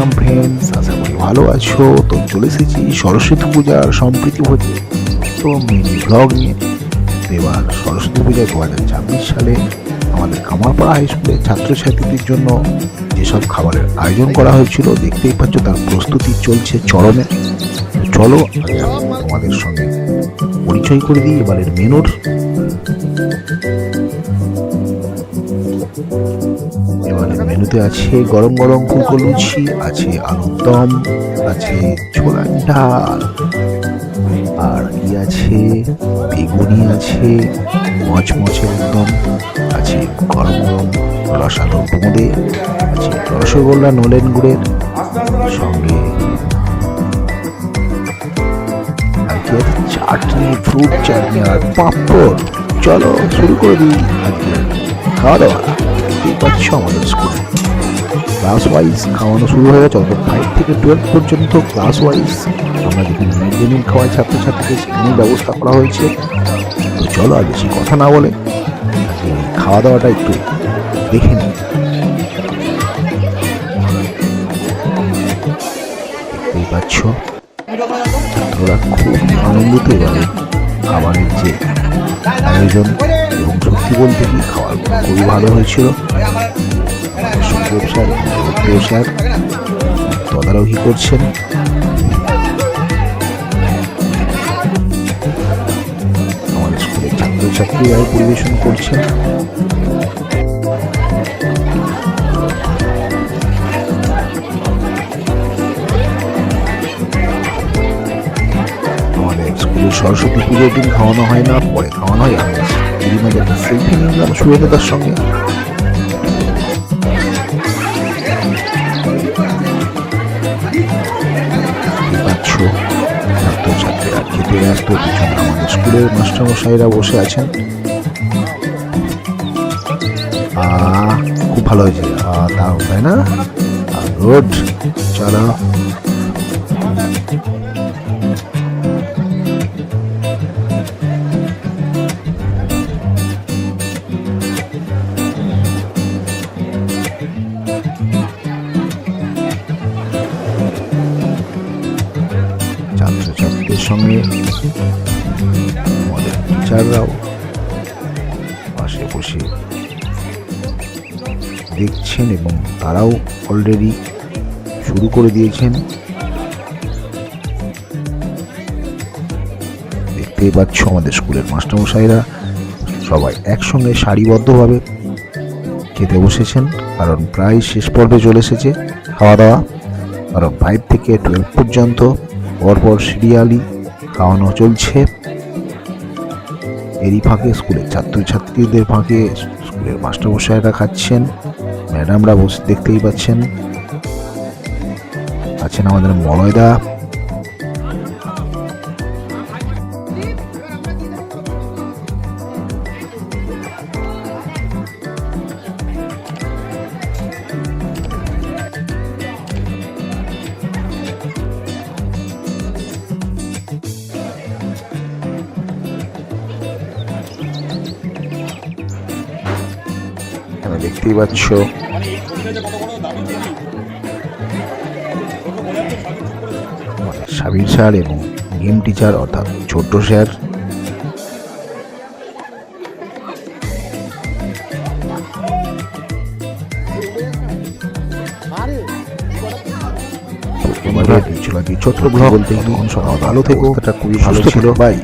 Welcome friends আশা করি ভালো আছো। তো চলে এসেছি সরস্বতী পূজার সম্প্রীতি ভোজে। তো মিনি ব্লগ নিয়ে। এবার সরস্বতী পূজা দু হাজার ছাব্বিশ সালে আমাদের কামারপাড়া হাই স্কুলের ছাত্রছাত্রীদের জন্য যেসব খাবারের আয়োজন করা হয়েছিল, দেখতেই পাচ্ছ তার প্রস্তুতি চলছে চরমে। চলো তোমাদের সঙ্গে পরিচয় করে দিই এবারের মেনুর এবারে মেনুতে আছে গরম গরম ফুলকো লুচি, আছে আলুর দম, আছে ছোলার ডাল, আর কি আছে? বেগুনি আছে, মচমচে একদম, আছে গরম গরম রসালো বোঁদে আছে রসগোল্লা নলেন গুড়ের সঙ্গে। আছে? চাটনি, ফ্রুট চাটনি আর পাঁপড়। চলো শুরু করে দিই আজকে খাওয়া দাওয়া। পাচ্ছ আমাদের স্কুলে ক্লাস ওয়াইজ খাওয়ানো শুরু হয়ে গেছে, অর্থাৎ ফাইভ থেকে টুয়েলভ পর্যন্ত ক্লাস ওয়াইজ আমরা যেখানে মিড ডে মিল খাওয়াই ছাত্রছাত্রীদের সেখানেই ব্যবস্থা করা হয়েছে। তো চলো আর বেশি কথা না বলে খাওয়া দাওয়াটা একটু দেখে নিই। দেখতেই পাচ্ছ? ছাত্ররা খুব আনন্দিত এবারে খাবারের যে আয়োজন এবং সত্যি বলতে কি খাবার খুবই ভালো হয়েছিল। এবং স্যার তদারকি করছেন? আমাদের স্কুলের ছাত্রছাত্রীরাই পরিবেশন করছেন। সরস্বতী পুজোর দিন খাওয়ানো হয় না, পরে খাওয়ানো হয়। আমি দিদিমাকে একটা সেলফি নিলাম সুরেখার সঙ্গে। দেখতেই পাচ্ছ ছাত্রছাত্রীরা খেতে ব্যস্ত পিছনে আমাদের স্কুলের মাস্টারমশাইরা বসে আছেন। খুব ভালো হয়েছে। তাই না? রোড চলো। ছাত্রছাত্রীদের সঙ্গে আমাদের টিচাররাও পাশে বসে দেখছেন এবং তারাও অলরেডি শুরু করে দিয়েছেন। দেখতেই পাচ্ছ আমাদের স্কুলের মাস্টারমশাইরা সবাই একসঙ্গে সারিবদ্ধভাবে খেতে বসেছেন, কারণ প্রায় শেষ পর্বে চলে এসেছে খাওয়া দাওয়া। কারণ ফাইভ থেকে টুয়েলভ পর্যন্ত পরপর সিরিয়ালি খাওয়ানো চলছে। এরই ফাঁকে স্কুলের ছাত্রছাত্রীদের ফাঁকে স্কুলের মাস্টারমশাইরা খাচ্ছেন, ম্যাডামরা বসে দেখতেই পাচ্ছেন। আছেন আমাদের মলয়দা। দেখতেই পাচ্ছ। সাবির স্যার এবং গেম টিচার অর্থাৎ ছোট্ট স্যার। ছোট্ট ব্লগ বলতে সকাল ভালো থেকো খুবই ভালো ছিল। বাই।